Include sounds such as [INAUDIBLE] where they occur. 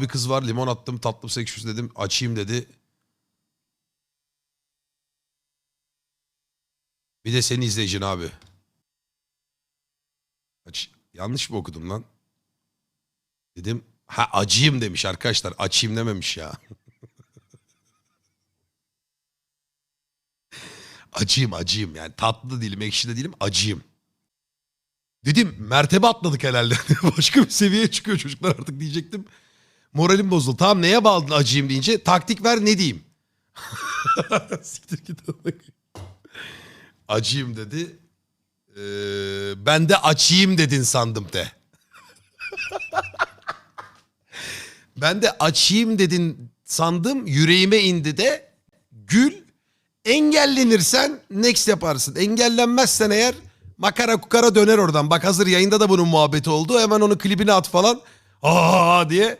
bir kız var limon attım tatlı sekşüs dedim açayım dedi. Bir de seni izleyicin abi. Aç, yanlış mı okudum lan? Dedim ha acıyım demiş arkadaşlar açayım dememiş ya. [LAUGHS] acıyım acıyım yani tatlı değilim ekşi de değilim acıyım. Dedim mertebe atladık herhalde. [LAUGHS] Başka bir seviyeye çıkıyor çocuklar artık diyecektim. Moralim bozuldu. Tamam neye bağladın acıyım deyince taktik ver ne diyeyim. [LAUGHS] Siktir git. acıyım dedi. Ee, ben de açayım dedin sandım de. [LAUGHS] ben de açayım dedin sandım yüreğime indi de gül engellenirsen next yaparsın. Engellenmezsen eğer makara kukara döner oradan. Bak hazır yayında da bunun muhabbeti oldu. Hemen onu klibine at falan. Aa diye